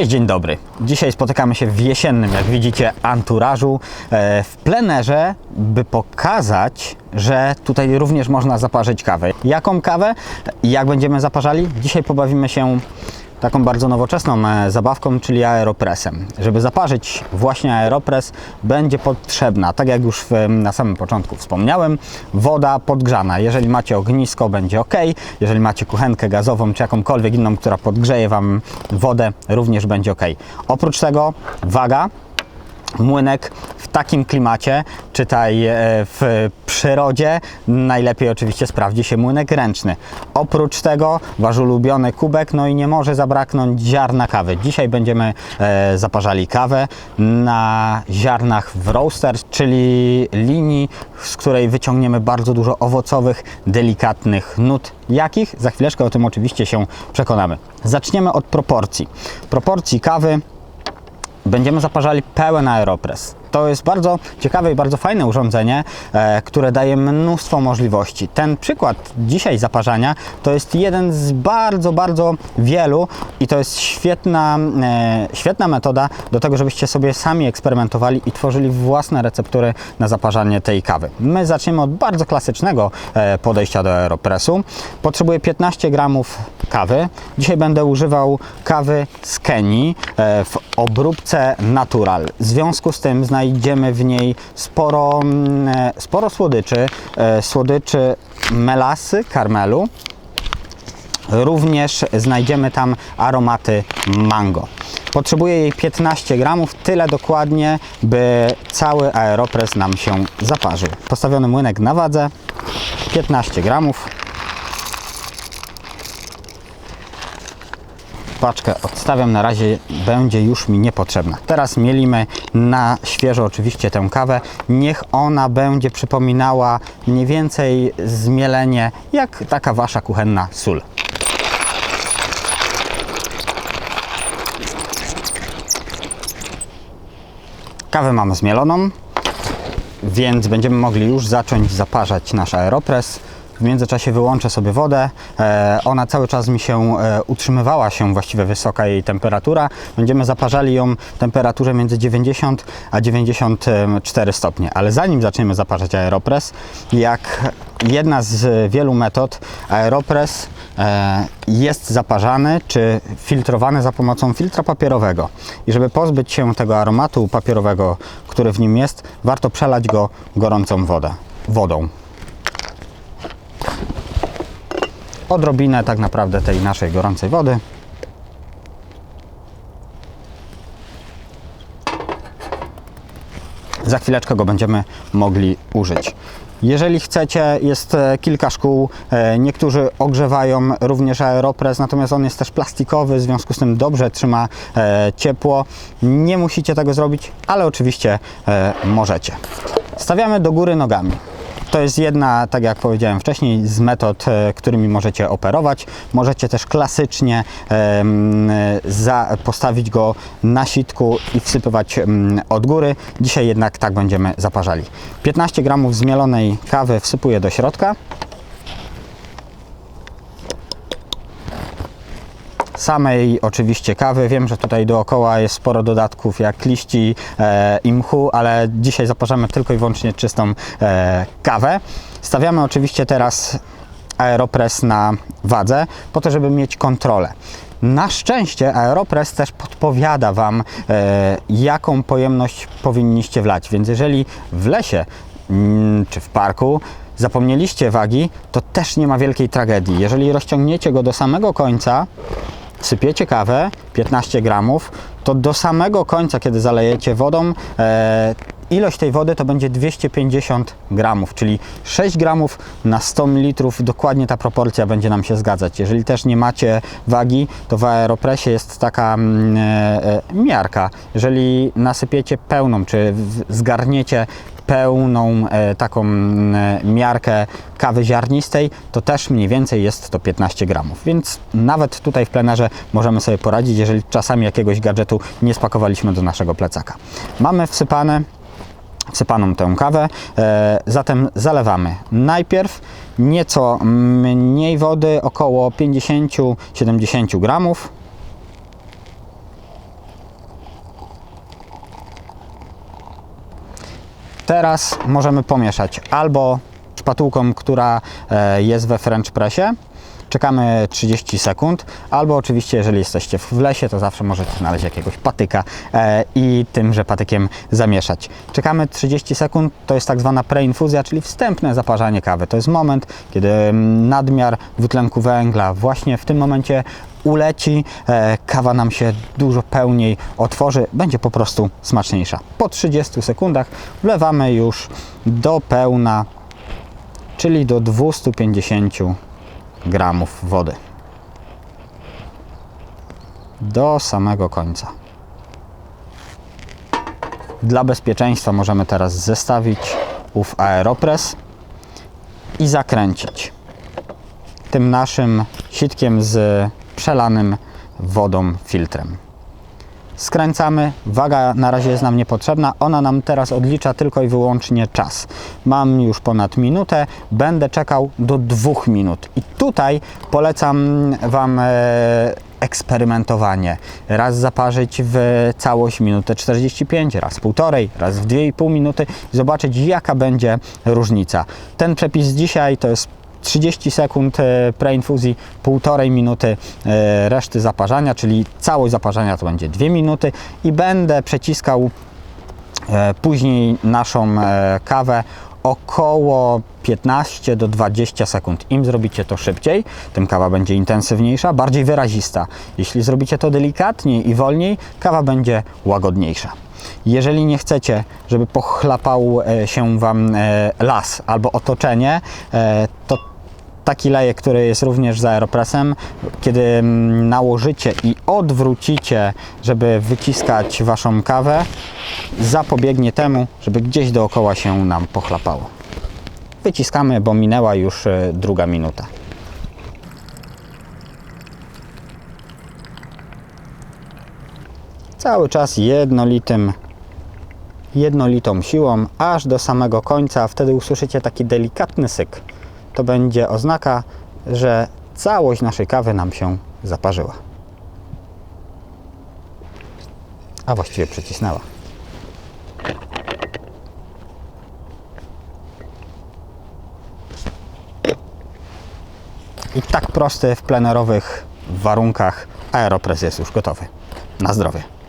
Cześć, dzień dobry. Dzisiaj spotykamy się w jesiennym, jak widzicie, anturażu e, w plenerze, by pokazać, że tutaj również można zaparzyć kawę. Jaką kawę? Jak będziemy zaparzali? Dzisiaj pobawimy się taką bardzo nowoczesną e, zabawką, czyli aeropresem. Żeby zaparzyć właśnie aeropres, będzie potrzebna, tak jak już na samym początku wspomniałem, woda podgrzana. Jeżeli macie ognisko, będzie ok. Jeżeli macie kuchenkę gazową czy jakąkolwiek inną, która podgrzeje Wam wodę, również będzie ok. Oprócz tego waga, młynek w takim klimacie, czytaj e, w przyrodzie, najlepiej oczywiście sprawdzi się młynek ręczny. Oprócz tego wasz ulubiony kubek, no i nie może zabraknąć ziarna kawy. Dzisiaj będziemy e, zaparzali kawę na ziarnach w roaster, czyli linii, z której wyciągniemy bardzo dużo owocowych, delikatnych nut. Jakich? Za chwileczkę o tym oczywiście się przekonamy. Zaczniemy od proporcji. Proporcji kawy będziemy zaparzali pełen aeropres. To jest bardzo ciekawe i bardzo fajne urządzenie, e, które daje mnóstwo możliwości. Ten przykład dzisiaj zaparzania to jest jeden z bardzo, bardzo wielu i to jest świetna, e, świetna metoda do tego, żebyście sobie sami eksperymentowali i tworzyli własne receptury na zaparzanie tej kawy. My zaczniemy od bardzo klasycznego e, podejścia do aeropresu. Potrzebuję 15 gramów kawy. Dzisiaj będę używał kawy z Kenii w obróbce natural. W związku z tym znajdziemy w niej sporo, mm, e, sporo słodyczy, e, słodyczy melasy, karmelu. Również znajdziemy tam aromaty mango. Potrzebuję jej 15 gramów, tyle dokładnie, by cały aeropres nam się zaparzył. Postawiony młynek na wadze, 15 gramów. Paczkę odstawiam, na razie będzie już mi niepotrzebna. Teraz mielimy na świeżo oczywiście tę kawę. Niech ona będzie przypominała mniej więcej zmielenie jak taka wasza kuchenna sól. Kawę mamy zmieloną, więc będziemy mogli już zacząć zaparzać nasz aeropres. W międzyczasie wyłączę sobie wodę. E, ona cały czas mi się e, utrzymywała się właściwie wysoka jej temperatura. Będziemy zaparzali ją w temperaturze między 90 a 94 stopnie. Ale zanim zaczniemy zaparzać aeropres, jak jedna z wielu metod, aeropres e, jest zaparzany czy filtrowany za pomocą filtra papierowego. I żeby pozbyć się tego aromatu papierowego, który w nim jest, warto przelać go gorącą wodę, wodą. Odrobinę tak naprawdę tej naszej gorącej wody. Za chwileczkę go będziemy mogli użyć. Jeżeli chcecie, jest e, kilka szkół, e, niektórzy ogrzewają również aeropres, natomiast on jest też plastikowy, w związku z tym dobrze trzyma e, ciepło. Nie musicie tego zrobić, ale oczywiście możecie. Stawiamy do góry nogami. To jest jedna, tak jak powiedziałem wcześniej, z metod, e, którymi możecie operować. Możecie też klasycznie postawić go na sitku i wsypywać od góry. Dzisiaj jednak tak będziemy zaparzali. 15 gramów zmielonej kawy wsypuję do środka. Samej oczywiście kawy. Wiem, że tutaj dookoła jest sporo dodatków jak liści e, i mchu, ale dzisiaj zaparzamy tylko i wyłącznie czystą e, kawę. Stawiamy oczywiście teraz aeropres na wadze po to, żeby mieć kontrolę. Na szczęście Aeropress też podpowiada Wam, e, jaką pojemność powinniście wlać, więc jeżeli w lesie mm, czy w parku zapomnieliście wagi, to też nie ma wielkiej tragedii. Jeżeli rozciągniecie go do samego końca, sypiecie kawę 15 gramów, to do samego końca, kiedy zalejecie wodą, e, ilość tej wody to będzie 250 gramów, czyli 6 gramów na 100 ml. Dokładnie ta proporcja będzie nam się zgadzać. Jeżeli też nie macie wagi, to w aeropresie jest taka mm, e, e, miarka. Jeżeli nasypiecie pełną, czy zgarniecie pełną e, taką e, miarkę kawy ziarnistej, to też mniej więcej jest to 15 gramów. Więc nawet tutaj w plenerze możemy sobie poradzić, jeżeli czasami jakiegoś gadżetu nie spakowaliśmy do naszego plecaka. Mamy wsypane sypaną tę kawę. E, zatem zalewamy. Najpierw nieco mniej wody, około 50-70 gramów. Teraz możemy pomieszać albo szpatułką, która e, jest we French Pressie, czekamy 30 sekund, albo oczywiście jeżeli jesteście w lesie, to zawsze możecie znaleźć jakiegoś patyka e, i tymże patykiem zamieszać. Czekamy 30 sekund, to jest tak zwana preinfuzja, czyli wstępne zaparzanie kawy. To jest moment, kiedy mm, nadmiar dwutlenku węgla właśnie w tym momencie uleci, e, kawa nam się dużo pełniej otworzy, będzie po prostu smaczniejsza. Po 30 sekundach wlewamy już do pełna, czyli do 250 gramów wody. Do samego końca. Dla bezpieczeństwa możemy teraz zestawić ów aeropress i zakręcić tym naszym sitkiem z przelanym wodą filtrem. Skręcamy, waga na razie jest nam niepotrzebna, ona nam teraz odlicza tylko i wyłącznie czas. Mam już ponad minutę, będę czekał do dwóch minut. I tutaj polecam Wam e, eksperymentowanie. Raz zaparzyć w całość minutę 45, raz półtorej, raz w 2,5 minuty zobaczyć jaka będzie różnica. Ten przepis dzisiaj to jest 30 sekund e, preinfuzji, półtorej minuty e, reszty zaparzania, czyli całość zaparzania to będzie 2 minuty i będę przeciskał e, później naszą kawę około 15 do 20 sekund. Im zrobicie to szybciej, tym kawa będzie intensywniejsza, bardziej wyrazista. Jeśli zrobicie to delikatniej i wolniej, kawa będzie łagodniejsza. Jeżeli nie chcecie, żeby pochlapał się Wam las albo otoczenie, to taki lejek, który jest również z aeropressem, kiedy mm, nałożycie i odwrócicie, żeby wyciskać Waszą kawę, zapobiegnie temu, żeby gdzieś dookoła się nam pochlapało. Wyciskamy, bo minęła już e, druga minuta. Cały czas jednolitym, jednolitą siłą, aż do samego końca. Wtedy usłyszycie taki delikatny syk. To będzie oznaka, że całość naszej kawy nam się zaparzyła. A właściwie przycisnęła. I tak prosty w plenerowych warunkach aeropress jest już gotowy. Na zdrowie.